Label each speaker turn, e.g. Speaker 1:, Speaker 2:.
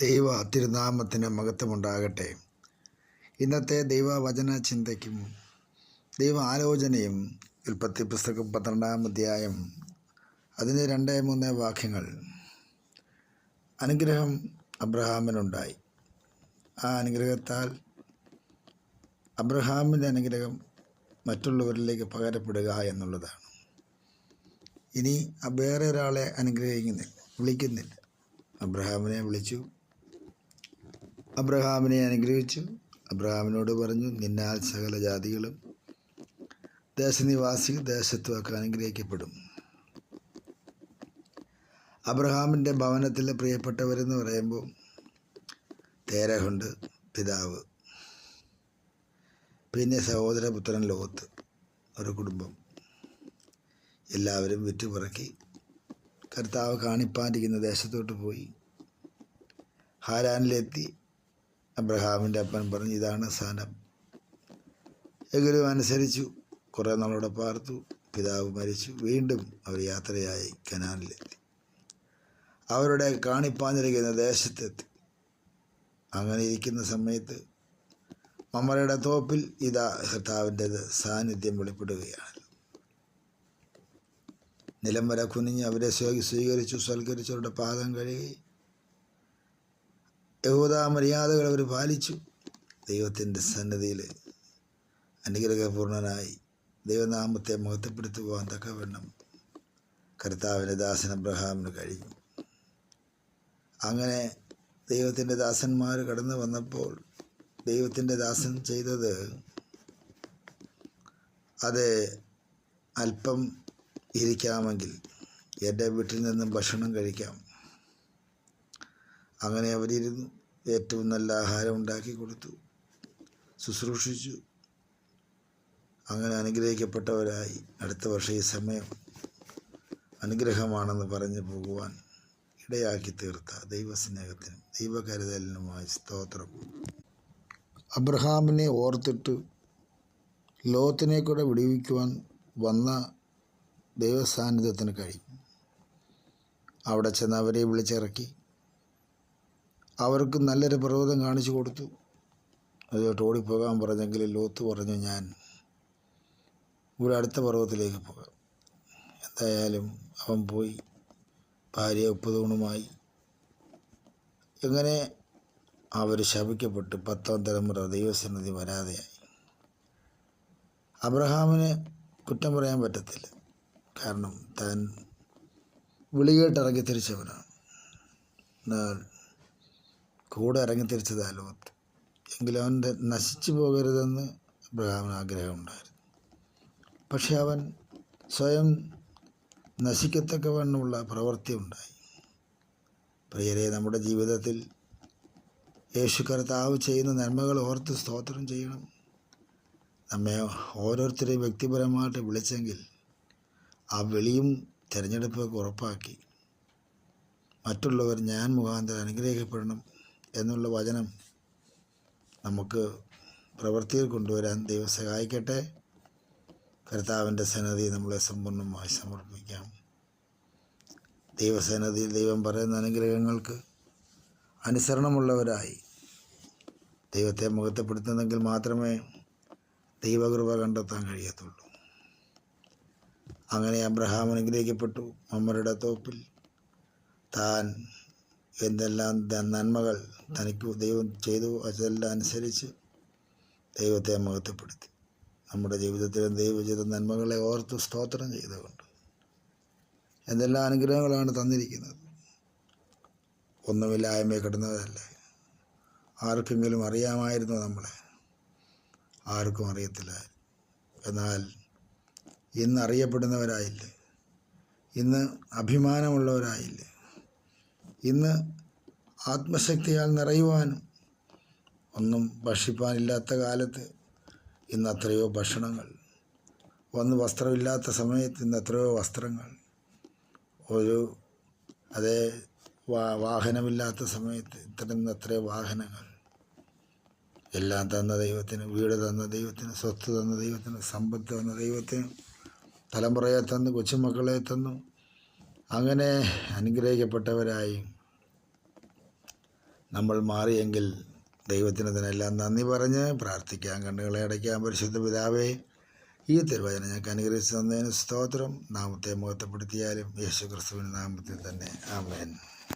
Speaker 1: ദൈവ തിരുനാമത്തിന് മഹത്വമുണ്ടാകട്ടെ. ഇന്നത്തെ ദൈവവചന ചിന്തയ്ക്കും ദൈവ ആലോചനയും ഉൽപ്പത്തി പുസ്തകം പന്ത്രണ്ടാം അധ്യായം അതിന് രണ്ട് മൂന്ന് വാക്യങ്ങൾ. അനുഗ്രഹം അബ്രഹാമിനുണ്ടായി. ആ അനുഗ്രഹത്താൽ അബ്രഹാമിന്റെ അനുഗ്രഹം മറ്റുള്ളവരിലേക്ക് പകരപ്പെടുക എന്നുള്ളതാണ്. ഇനി വേറെ ഒരാളെ അനുഗ്രഹിക്കുന്നില്ല വിളിക്കുന്നില്ല. അബ്രഹാമിനെ വിളിച്ചു. അബ്രഹാമിനെ അനുഗ്രഹിച്ചു. അബ്രഹാമിനോട് പറഞ്ഞു നിന്നാൽ സകല ജാതികളും ദേശനിവാസികൾ ദേശത്തുമൊക്കെ അനുഗ്രഹിക്കപ്പെടും. അബ്രഹാമിന്റെ ഭവനത്തിൽ പ്രിയപ്പെട്ടവരെന്ന് പറയുമ്പോൾ തേരഹുണ്ട് പിതാവ് പിന്നെ സഹോദരപുത്രൻ ലോകത്ത് ഒരു കുടുംബം. എല്ലാവരും വിറ്റുപിറക്കി കർത്താവ് കാണിപ്പാനിരിക്കുന്ന ദേശത്തോട്ട് പോയി. ഹാരാനിലെത്തി. അബ്രഹാമിന്റെ അപ്പൻ പറഞ്ഞു ഇതാണ് സ്ഥാനം എങ്കിലും അനുസരിച്ചു കുറേ നാളോടെ പാർത്തു. പിതാവ് മരിച്ചു. വീണ്ടും അവർ യാത്രയായി കനാലിലെത്തി അവരുടെ കാണിപ്പാഞ്ഞിരിക്കുന്ന ദേശത്തെത്തി. അങ്ങനെ ഇരിക്കുന്ന സമയത്ത് മമ്മറയുടെ തോപ്പിൽ ഇതാ കർത്താവിന്റെത് സാന്നിധ്യം വെളിപ്പെടുകയാണ് നിലം വരെ കുനിഞ്ഞ് അവരെ സ്വീകരിച്ചു സ്വൽക്കരിച്ചവരുടെ പാദം കഴുകി യഹൂദ മര്യാദകൾ അവർ പാലിച്ചു. ദൈവത്തിന്റെ സന്നദ്ധിയിൽ അനുഗ്രഹപൂർണനായി ദൈവനാമത്തെ മഹത്വപ്പെടുത്തുവാൻ തക്കവണ്ണം കർത്താവിന്റെ ദാസൻ അബ്രഹാമിന് കഴിഞ്ഞു. അങ്ങനെ ദൈവത്തിന്റെ ദാസന്മാർ കടന്നു വന്നപ്പോൾ ദൈവത്തിന്റെ ദാസൻ ചെയ്തത് അത് അല്പം ഇരിക്കാമെങ്കിൽ എന്റെ വീട്ടിൽ നിന്നും ഭക്ഷണം കഴിക്കാം. അങ്ങനെ അവരിരുന്നു ഏറ്റവും നല്ല ആഹാരം ഉണ്ടാക്കി കൊടുത്തു. ശുശ്രൂഷിച്ചു. അങ്ങനെ അനുഗ്രഹിക്കപ്പെട്ടവരായി. അടുത്ത വർഷം ഈ സമയം അനുഗ്രഹമാണെന്ന് പറഞ്ഞു പോകുവാൻ ഇടയാക്കി തീർത്ത ദൈവസ്നേഹത്തിനും ദൈവകരുതലിനുമായി സ്തോത്രം. അബ്രഹാമിനെ ഓർത്തിട്ട് ലോകത്തിനെ കൂടെ വിടുവിക്കുവാൻ വന്ന ദൈവസാന്നിധ്യത്തിന് കഴിയും. അവിടെ ചെന്ന് അവരെ വിളിച്ചിറക്കി. അവർക്ക് നല്ലൊരു പർവതം കാണിച്ചു കൊടുത്തു. അതിലോട്ട് ഓടിപ്പോകാൻ പറഞ്ഞെങ്കിൽ ലോത്ത് പറഞ്ഞു ഞാൻ ഇവിടെ അടുത്ത പർവതത്തിലേക്ക് പോകാം. എന്തായാലും അവൻ പോയി. ഭാര്യ ഉപ്പതൂണുമായി. എങ്ങനെ അവർ ശപിക്കപ്പെട്ട് പത്താം തലമുറ ദൈവസന്നിധി വരാതെയായി. അബ്രഹാമിന് കുറ്റം പറയാൻ പറ്റത്തില്ല. കാരണം താൻ വിളികേട്ടിറങ്ങി തിരിച്ചവനാണ്. എന്നാൽ കൂടെ ഇറങ്ങി തിരിച്ചത് അലോത്ത് എങ്കിലും അവന്റെ നശിച്ചു പോകരുതെന്ന് അബ്രഹാമിന് ആഗ്രഹമുണ്ടായിരുന്നു. പക്ഷെ അവൻ സ്വയം നശിക്കത്തക്കവണ്ണമുള്ള പ്രവൃത്തി ഉണ്ടായി പ്രിയരെ നമ്മുടെ ജീവിതത്തിൽ യേശു കർത്താവ് ചെയ്യുന്ന നന്മകൾ ഓർത്ത് സ്തോത്രം ചെയ്യണം. നമ്മെ ഓരോരുത്തരെയും വ്യക്തിപരമായിട്ട് വിളിച്ചെങ്കിൽ ആ വിളിയും തിരഞ്ഞെടുപ്പൊക്കെ ഉറപ്പാക്കി. മറ്റുള്ളവർ ഞാൻ മുഖാന്തരം അനുഗ്രഹിക്കപ്പെടണം. എന്നുള്ള വചനം നമുക്ക് പ്രവൃത്തിയിൽ കൊണ്ടുവരാൻ ദൈവം സഹായിക്കട്ടെ. കർത്താവിന്റെ സന്നദ്ധി നമ്മളെ സമ്പൂർണമായി സമർപ്പിക്കാം. ദൈവസന്നദ്ധിയിൽ ദൈവം പറയുന്ന അനുഗ്രഹങ്ങൾക്ക് അനുസരണമുള്ളവരായി ദൈവത്തെ മുഖത്തപ്പെടുത്തുന്നെങ്കിൽ മാത്രമേ ദൈവകൃപ കണ്ടെത്താൻ കഴിയത്തുള്ളൂ. അങ്ങനെ അബ്രഹാം അനുഗ്രഹിക്കപ്പെട്ടു. മമ്മരുടെ തോപ്പിൽ താൻ എന്തെല്ലാം നന്മകൾ തനിക്ക് ദൈവം ചെയ്തു അതെല്ലാം അനുസരിച്ച് ദൈവത്തെ മഹത്വപ്പെടുത്തി. നമ്മുടെ ജീവിതത്തിലും ദൈവം ചെയ്ത നന്മകളെ ഓർത്ത് സ്തോത്രം ചെയ്തുകൊണ്ട് എന്തെല്ലാം അനുഗ്രഹങ്ങളാണ് തന്നിരിക്കുന്നത്. ഒന്നുമില്ലായ്മയെ കിടന്നതല്ലേ ആർക്കെങ്കിലും അറിയാമായിരുന്നു നമ്മളെ. ആർക്കും അറിയത്തില്ല. എന്നാൽ ഇന്ന് അറിയപ്പെടുന്നവരായില്ലേ. ഇന്ന് അഭിമാനമുള്ളവരായില്ലേ. ഇന്ന് ആത്മശക്തിയാൽ നിറയുവാനും ഒന്നും ഭക്ഷിപ്പാനില്ലാത്ത കാലത്ത് ഇന്ന് അത്രയോ ഭക്ഷണങ്ങൾ. ഒന്ന് വസ്ത്രമില്ലാത്ത സമയത്ത് ഇന്ന് എത്രയോ വസ്ത്രങ്ങൾ. ഒരു അതേ വാഹനമില്ലാത്ത സമയത്ത് ഇത്തരം എത്രയോ വാഹനങ്ങൾ. എല്ലാം തന്ന ദൈവത്തിന് വീട് തന്ന ദൈവത്തിന് സ്വത്ത് തന്ന ദൈവത്തിന് സമ്പത്ത് തന്ന ദൈവത്തിന് തലമുറയെ തന്നു കൊച്ചുമക്കളെ തന്നു അങ്ങനെ അനുഗ്രഹിക്കപ്പെട്ടവരായി നമ്മൾ മാറിയെങ്കിൽ ദൈവത്തിന് ഇതിനെല്ലാം നന്ദി പറഞ്ഞ് പ്രാർത്ഥിക്കാം. കണ്ണുകളെ അടയ്ക്കാം. പരിശുദ്ധ പിതാവേ ഈ തിരുവചനം ഞങ്ങൾക്ക് അനുഗ്രഹിച്ചു തന്നതിന് സ്തോത്രം. നാമത്തെ മുഖത്തപ്പെടുത്തിയാലും യേശു ക്രിസ്തുവിന്റെ നാമത്തിൽ തന്നെ. ആമേൻ.